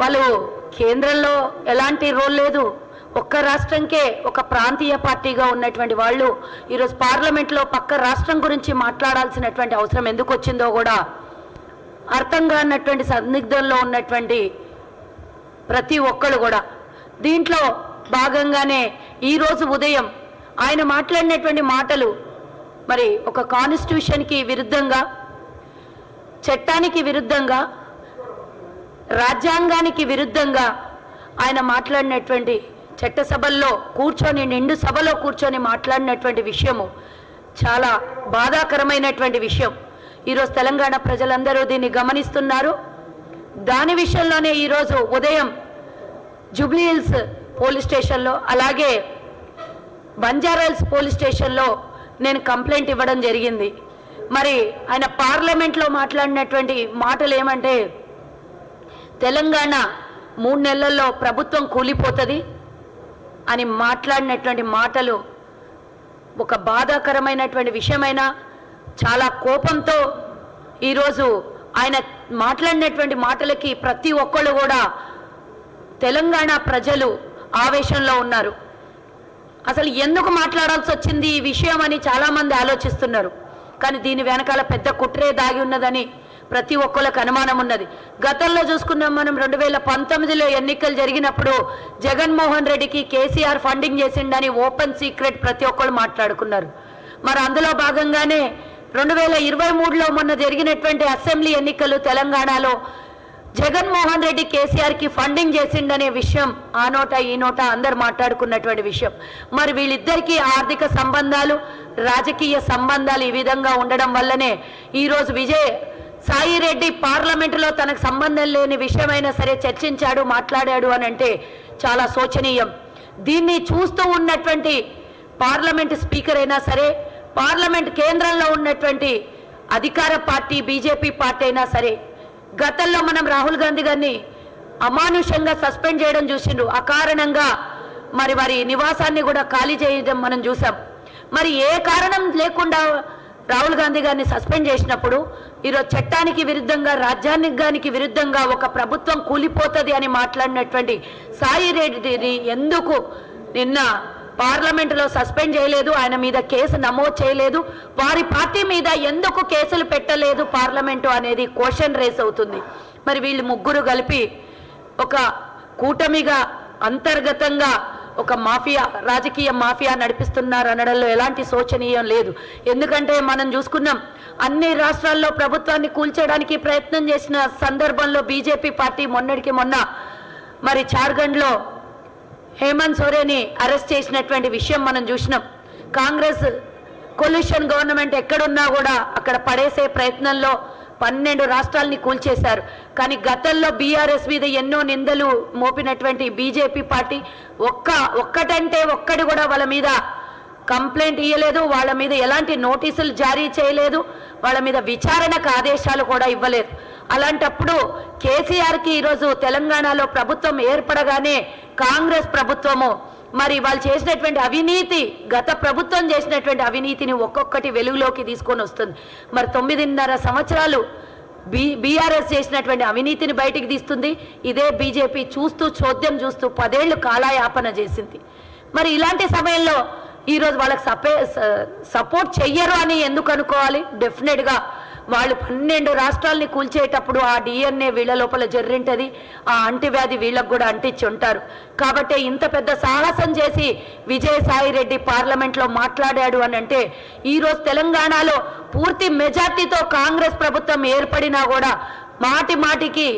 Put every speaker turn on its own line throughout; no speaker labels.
వాళ్ళు కేంద్రంలో ఎలాంటి రోల్ లేదు. ఒక్క రాష్ట్రంకే ఒక ప్రాంతీయ పార్టీగా ఉన్నటువంటి వాళ్ళు ఈరోజు పార్లమెంట్లో పక్క రాష్ట్రం గురించి మాట్లాడాల్సినటువంటి అవసరం ఎందుకు వచ్చిందో కూడా అర్థం కానటువంటి సందిగ్ధంలో ఉన్నటువంటి ప్రతి ఒక్కరు కూడా. దీంట్లో భాగంగానే ఈరోజు ఉదయం ఆయన మాట్లాడినటువంటి మాటలు మరి ఒక కాన్స్టిట్యూషన్కి విరుద్ధంగా చట్టానికి విరుద్ధంగా రాజ్యాంగానికి విరుద్ధంగా ఆయన మాట్లాడినటువంటి చట్టసభల్లో కూర్చొని నిండు సభలో కూర్చొని మాట్లాడినటువంటి విషయము చాలా బాధాకరమైనటువంటి విషయం. ఈరోజు తెలంగాణ ప్రజలందరూ దీన్ని గమనిస్తున్నారు. దాని విషయంలోనే ఈరోజు ఉదయం జూబ్లీ హిల్స్ పోలీస్ స్టేషన్లో అలాగే బంజారాల్స్ పోలీస్ స్టేషన్లో నేను కంప్లైంట్ ఇవ్వడం జరిగింది. మరి ఆయన పార్లమెంట్లో మాట్లాడినటువంటి మాటలు ఏమంటే తెలంగాణ మూడు నెలల్లో ప్రభుత్వం కూలిపోతుంది అని మాట్లాడినటువంటి మాటలు ఒక బాధాకరమైనటువంటి విషయమైనా చాలా కోపంతో ఈరోజు ఆయన మాట్లాడినటువంటి మాటలకి ప్రతి ఒక్కళ్ళు కూడా తెలంగాణ ప్రజలు ఆవేశంలో ఉన్నారు. అసలు ఎందుకు మాట్లాడాల్సి వచ్చింది ఈ విషయం అని చాలామంది ఆలోచిస్తున్నారు. కానీ దీని వెనకాల పెద్ద కుట్రే దాగి ఉన్నదని ప్రతి ఒక్కరికి అనుమానం ఉన్నది. గతంలో చూసుకున్నాం మనం రెండు వేల పంతొమ్మిదిలో ఎన్నికలు జరిగినప్పుడు జగన్మోహన్ రెడ్డికి కేసీఆర్ ఫండింగ్ చేసిండని ఓపెన్ సీక్రెట్ ప్రతి ఒక్కరు మాట్లాడుకున్నారు. మరి అందులో భాగంగానే రెండు వేల ఇరవై మూడులో మొన్న జరిగినటువంటి అసెంబ్లీ ఎన్నికలు తెలంగాణలో జగన్మోహన్ రెడ్డి కేసీఆర్కి ఫండింగ్ చేసిండనే విషయం ఆ నోట ఈ నోట అందరు మాట్లాడుకున్నటువంటి విషయం. మరి వీళ్ళిద్దరికీ ఆర్థిక సంబంధాలు రాజకీయ సంబంధాలు ఈ విధంగా ఉండడం వల్లనే ఈరోజు విజయ్ సాయిరెడ్డి పార్లమెంటులో తనకు సంబంధం లేని విషయమైనా సరే చర్చించాడు మాట్లాడాడు అని అంటే చాలా శోచనీయం. దీన్ని చూస్తూ ఉన్నటువంటి పార్లమెంట్ స్పీకర్ అయినా సరే పార్లమెంట్ కేంద్రంలో ఉన్నటువంటి అధికార పార్టీ బీజేపీ పార్టీ అయినా సరే గతంలో మనం రాహుల్ గాంధీ గారిని అమానుషంగా సస్పెండ్ చేయడం చూసిండ్రు అకారణంగా మరి వారి నివాసాన్ని కూడా ఖాళీ చేయడం మనం చూసాం. మరి ఏ కారణం లేకుండా రాహుల్ గాంధీ గారిని సస్పెండ్ చేసినప్పుడు ఈరోజు చట్టానికి విరుద్ధంగా రాజ్యాంగానికి విరుద్ధంగా ఒక ప్రభుత్వం కూలిపోతుంది అని మాట్లాడినటువంటి సాయి రెడ్డిని ఎందుకు నిన్న పార్లమెంటులో సస్పెండ్ చేయలేదు ఆయన మీద కేసు నమోదు చేయలేదు వారి పార్టీ మీద ఎందుకు కేసులు పెట్టలేదు పార్లమెంటు అనేది క్వశ్చన్ రేస్ అవుతుంది. మరి వీళ్ళు ముగ్గురు కలిపి ఒక కూటమిగా అంతర్గతంగా ఒక మాఫియా రాజకీయ మాఫియా నడిపిస్తున్నారు అనడంలో ఎలాంటి శోచనీయం లేదు. ఎందుకంటే మనం చూసుకున్నాం అన్ని రాష్ట్రాల్లో ప్రభుత్వాన్ని కూల్చడానికి ప్రయత్నం చేసిన సందర్భంలో బీజేపీ పార్టీ మొన్నటికి మొన్న మరి జార్ఖండ్లో హేమంత్ సోరేని అరెస్ట్ చేసినటువంటి విషయం మనం చూసినాం. కాంగ్రెస్ కొల్యూషన్ గవర్నమెంట్ ఎక్కడున్నా కూడా అక్కడ పడేసే ప్రయత్నంలో పన్నెండు రాష్ట్రాలని కూల్చేశారు. కానీ గతంలో బీఆర్ఎస్ మీద ఎన్నో నిందలు మోపినటువంటి బీజేపీ పార్టీ ఒక్క ఒక్కటంటే ఒక్కటి కూడా వాళ్ళ మీద కంప్లైంట్ ఇవ్వలేదు వాళ్ళ మీద ఎలాంటి నోటీసులు జారీ చేయలేదు. వాళ్ళ మీద విచారణకు ఆదేశాలు కూడా ఇవ్వలేదు. అలాంటప్పుడు కేసీఆర్కి ఈరోజు తెలంగాణలో ప్రభుత్వం ఏర్పడగానే కాంగ్రెస్ ప్రభుత్వము మరి వాళ్ళు చేసినటువంటి అవినీతి గత ప్రభుత్వం చేసినటువంటి అవినీతిని ఒక్కొక్కటి వెలుగులోకి తీసుకొని వస్తుంది. మరి తొమ్మిదిన్నర సంవత్సరాలు బీ బీఆర్ఎస్ చేసినటువంటి అవినీతిని బయటికి తీస్తుంది. ఇదే బీజేపీ చూస్తూ చోద్యం చూస్తూ పదేళ్ళు కాలాయాపన చేసింది. మరి ఇలాంటి సమయంలో ఈరోజు వాళ్ళకి సపే సపోర్ట్ చెయ్యరు అని ఎందుకు అనుకోవాలి? డెఫినెట్గా వాళ్ళు పన్నెండు రాష్ట్రాల్ని కూల్చేటప్పుడు ఆ డిఎన్ఏ వీళ్ళ లోపల జర్రింటది. ఆ అంటువ్యాధి వీళ్ళకు కూడా అంటించి ఉంటారు. కాబట్టి ఇంత పెద్ద సాహసం చేసి విజయసాయి రెడ్డి పార్లమెంట్లో మాట్లాడాడు అని అంటే ఈరోజు తెలంగాణలో పూర్తి మెజార్టీతో కాంగ్రెస్ ప్రభుత్వం ఏర్పడినా కూడా మాటి మాటికి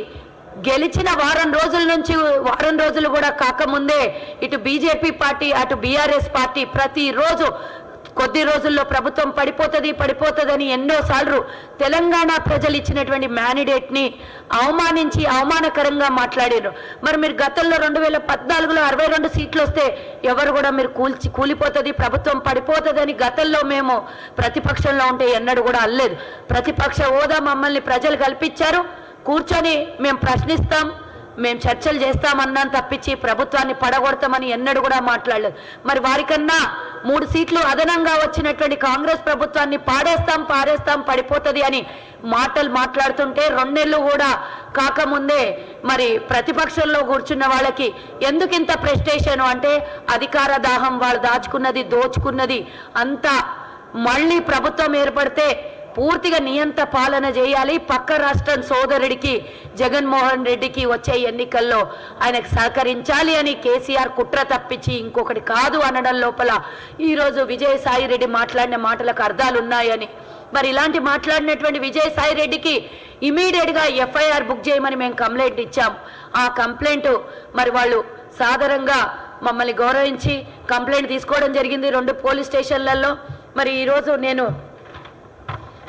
గెలిచిన వారం రోజుల నుంచి వారం రోజులు కూడా కాకముందే ఇటు బీజేపీ పార్టీ అటు బీఆర్ఎస్ పార్టీ ప్రతిరోజు కొద్ది రోజుల్లో ప్రభుత్వం పడిపోతుంది పడిపోతుందని ఎన్నోసార్లు తెలంగాణ ప్రజలు ఇచ్చినటువంటి మ్యాండిడేట్ని అవమానించి అవమానకరంగా మాట్లాడారు. మరి మీరు గతంలో రెండు వేల పద్నాలుగులో అరవై రెండు సీట్లు వస్తే ఎవరు కూడా మీరు కూల్చి కూలిపోతుంది ప్రభుత్వం పడిపోతుందని గతంలో మేము ప్రతిపక్షంలో ఉంటే ఎన్నడూ కూడా అల్లేదు ప్రతిపక్ష హోదా మమ్మల్ని ప్రజలు కల్పించారు. కూర్చొని మేము ప్రశ్నిస్తాం. మేము చర్చలు చేస్తామన్నాను తప్పించి ప్రభుత్వాన్ని పడగొడతామని ఎన్నడూ కూడా మాట్లాడలేదు. మరి వారికన్నా మూడు సీట్లు అదనంగా వచ్చినటువంటి కాంగ్రెస్ ప్రభుత్వాన్ని పాడేస్తాం పారేస్తాం పడిపోతుంది అని మాటలు మాట్లాడుతుంటే రెండేళ్ళు కూడా కాకముందే మరి ప్రతిపక్షంలో కూర్చున్న వాళ్ళకి ఎందుకు ఇంత ప్రెస్టేషన్ అంటే అధికార దాహం వాళ్ళు దాచుకున్నది దోచుకున్నది అంతా మళ్ళీ ప్రభుత్వం ఏర్పడితే పూర్తిగా నియంత పాలన చేయాలి. పక్క రాష్ట్రం సోదరుడికి జగన్మోహన్ రెడ్డికి వచ్చే ఎన్నికల్లో ఆయనకు సహకరించాలి అని కేసీఆర్ కుట్ర తప్పించి ఇంకొకటి కాదు అనడం లోపల ఈరోజు విజయసాయి రెడ్డి మాట్లాడిన మాటలకు అర్థాలు ఉన్నాయని మరి ఇలాంటి మాట్లాడినటువంటి విజయసాయి రెడ్డికి ఇమీడియట్గా ఎఫ్ఐఆర్ బుక్ చేయమని మేము కంప్లైంట్ ఇచ్చాం. ఆ కంప్లైంట్ మరి వాళ్ళు సాధారణంగా మమ్మల్ని గౌరవించి కంప్లైంట్ తీసుకోవడం జరిగింది రెండు పోలీస్ స్టేషన్లలో. మరి ఈరోజు నేను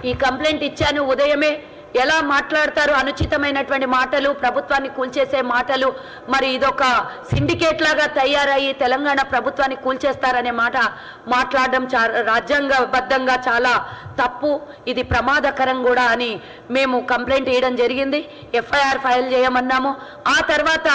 ఈ కంప్లైంట్ ఇచ్చాను. ఉదయమే ఎలా మాట్లాడతారు అనుచితమైనటువంటి మాటలు ప్రభుత్వాన్ని కూల్చేసే మాటలు మరి ఇదొక సిండికేట్ లాగా తయారయ్యి తెలంగాణ ప్రభుత్వాన్ని కూల్చేస్తారనే మాట మాట్లాడడం చా రాజ్యాంగబద్ధంగా చాలా తప్పు. ఇది ప్రమాదకరం కూడా అని మేము కంప్లైంట్ వేయడం జరిగింది. ఎఫ్ఐఆర్ ఫైల్ చేయమన్నాము. ఆ తర్వాత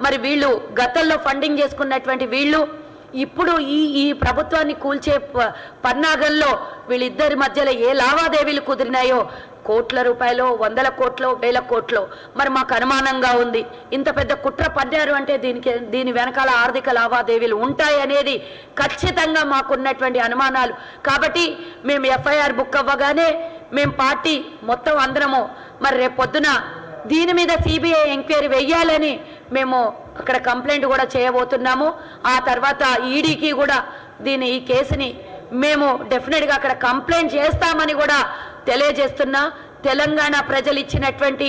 మరి వీళ్ళు గతంలో ఫండింగ్ చేసుకున్నటువంటి వీళ్ళు ఇప్పుడు ఈ ఈ ప్రభుత్వాన్ని కూల్చే ప- పన్నాగంలో వీళ్ళిద్దరి మధ్యలో ఏ లావాదేవీలు కుదిరినాయో? కోట్ల రూపాయలు వందల కోట్లు వేల కోట్లు. మరి మాకు అనుమానంగా ఉంది. ఇంత పెద్ద కుట్ర పడ్డారు అంటే దీనికి దీని వెనకాల ఆర్థిక లావాదేవీలు ఉంటాయి అనేది ఖచ్చితంగా మాకున్నటువంటి అనుమానాలు. కాబట్టి మేము ఎఫ్ఐఆర్ బుక్ అవ్వగానే మేము పార్టీ మొత్తం అందరము మరి రేపు పొద్దున దీని మీద సిబిఐ ఎంక్వైరీ వెయ్యాలని మేము అక్కడ కంప్లైంట్ కూడా చేయబోతున్నాము. ఆ తర్వాత ఈడీకి కూడా దీని ఈ కేసుని మేము డెఫినెట్గా అక్కడ కంప్లైంట్ చేస్తామని కూడా తెలియజేస్తున్నా. తెలంగాణ ప్రజలు ఇచ్చినటువంటి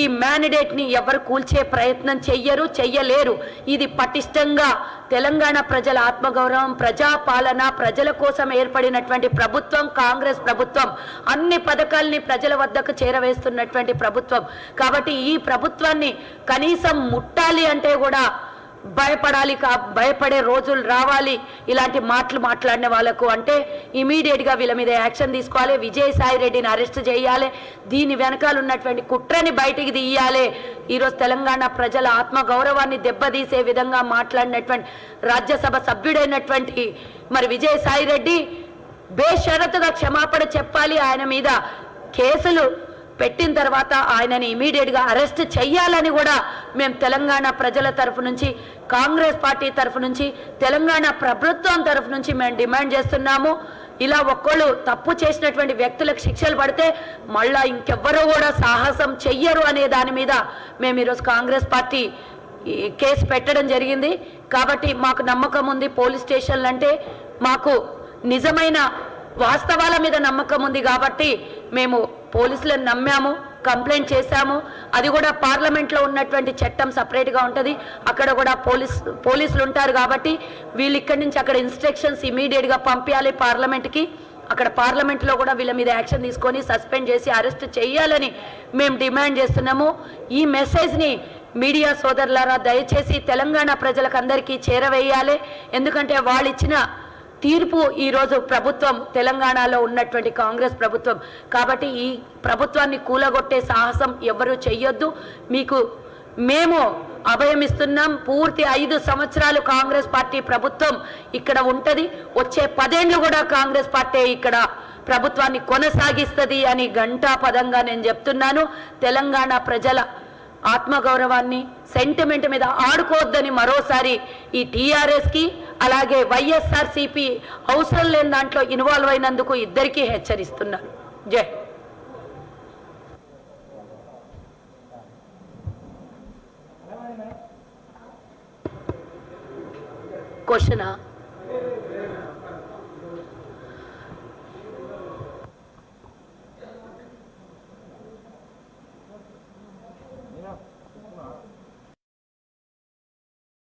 ఈ మ్యాండేట్ని ఎవరు కూల్చే ప్రయత్నం చెయ్యరు చెయ్యలేరు. ఇది పటిష్టంగా తెలంగాణ ప్రజల ఆత్మగౌరవం ప్రజాపాలన ప్రజల కోసం ఏర్పడినటువంటి ప్రభుత్వం కాంగ్రెస్ ప్రభుత్వం అన్ని పథకాల్ని ప్రజల వద్దకు చేరవేస్తున్నటువంటి ప్రభుత్వం. కాబట్టి ఈ ప్రభుత్వాన్ని కనీసం ముట్టాలి అంటే కూడా భయపడాలి కా భయపడే రోజులు రావాలి. ఇలాంటి మాటలు మాట్లాడిన వాళ్ళకు అంటే ఇమీడియట్గా వీళ్ళ మీద యాక్షన్ తీసుకోవాలి. విజయసాయి రెడ్డిని అరెస్ట్ చేయాలి. దీని వెనకాల ఉన్నటువంటి కుట్రని బయటికి తీయాలి. ఈరోజు తెలంగాణ ప్రజల ఆత్మగౌరవాన్ని దెబ్బతీసే విధంగా మాట్లాడినటువంటి రాజ్యసభ సభ్యుడైనటువంటి మరి విజయసాయి రెడ్డి బేషరతుగా క్షమాపణ చెప్పాలి. ఆయన మీద కేసులు పెట్టిన తర్వాత ఆయనని ఇమీడియట్గా అరెస్ట్ చెయ్యాలని కూడా మేము తెలంగాణ ప్రజల తరఫు నుంచి కాంగ్రెస్ పార్టీ తరఫు నుంచి తెలంగాణ ప్రభుత్వం తరఫు నుంచి మేము డిమాండ్ చేస్తున్నాము. ఇలా ఒక్కళ్ళు తప్పు చేసినటువంటి వ్యక్తులకు శిక్షలు పడితే మళ్ళా ఇంకెవ్వరూ కూడా సాహసం చెయ్యరు అనే దాని మీద మేము ఈరోజు కాంగ్రెస్ పార్టీ కేసు పెట్టడం జరిగింది. కాబట్టి మాకు నమ్మకం ఉంది పోలీస్ స్టేషన్లు అంటే మాకు నిజమైన వాస్తవాల మీద నమ్మకం ఉంది కాబట్టి మేము పోలీసులను నమ్మాము కంప్లైంట్ చేశాము. అది కూడా పార్లమెంట్లో ఉన్నటువంటి చట్టం సపరేట్గా ఉంటుంది. అక్కడ కూడా పోలీస్ పోలీసులు ఉంటారు కాబట్టి వీళ్ళు ఇక్కడి నుంచి అక్కడ ఇన్స్ట్రక్షన్స్ ఇమీడియట్గా పంపించాలి పార్లమెంట్కి. అక్కడ పార్లమెంట్లో కూడా వీళ్ళ మీద యాక్షన్ తీసుకొని సస్పెండ్ చేసి అరెస్ట్ చేయాలని మేము డిమాండ్ చేస్తున్నాము. ఈ మెసేజ్ని మీడియా సోదరులారా దయచేసి తెలంగాణ ప్రజలకు అందరికీ చేరవేయాలి. ఎందుకంటే వాళ్ళు ఇచ్చిన తీర్పు ఈరోజు ప్రభుత్వం తెలంగాణలో ఉన్నటువంటి కాంగ్రెస్ ప్రభుత్వం. కాబట్టి ఈ ప్రభుత్వాన్ని కూలగొట్టే సాహసం ఎవరు చెయ్యొద్దు. మీకు మేము అభయమిస్తున్నాం. పూర్తి ఐదు సంవత్సరాలు కాంగ్రెస్ పార్టీ ప్రభుత్వం ఇక్కడ ఉంటుంది. వచ్చే పదేండ్లు కూడా కాంగ్రెస్ పార్టీ ఇక్కడ ప్రభుత్వాన్ని కొనసాగిస్తుంది అని గంటా పదంగా నేను చెప్తున్నాను. తెలంగాణ ప్రజల ఆత్మగౌరవాన్ని సెంటిమెంట్ మీద ఆడుకోవద్దని మరోసారి ఈ టీఆర్ఎస్కి అలాగే వైఎస్ఆర్సీపీ అవసరం లేని దాంట్లో ఇన్వాల్వ్ అయినందుకు ఇద్దరికీ హెచ్చరిస్తున్నారు జై. క్వశ్చనా?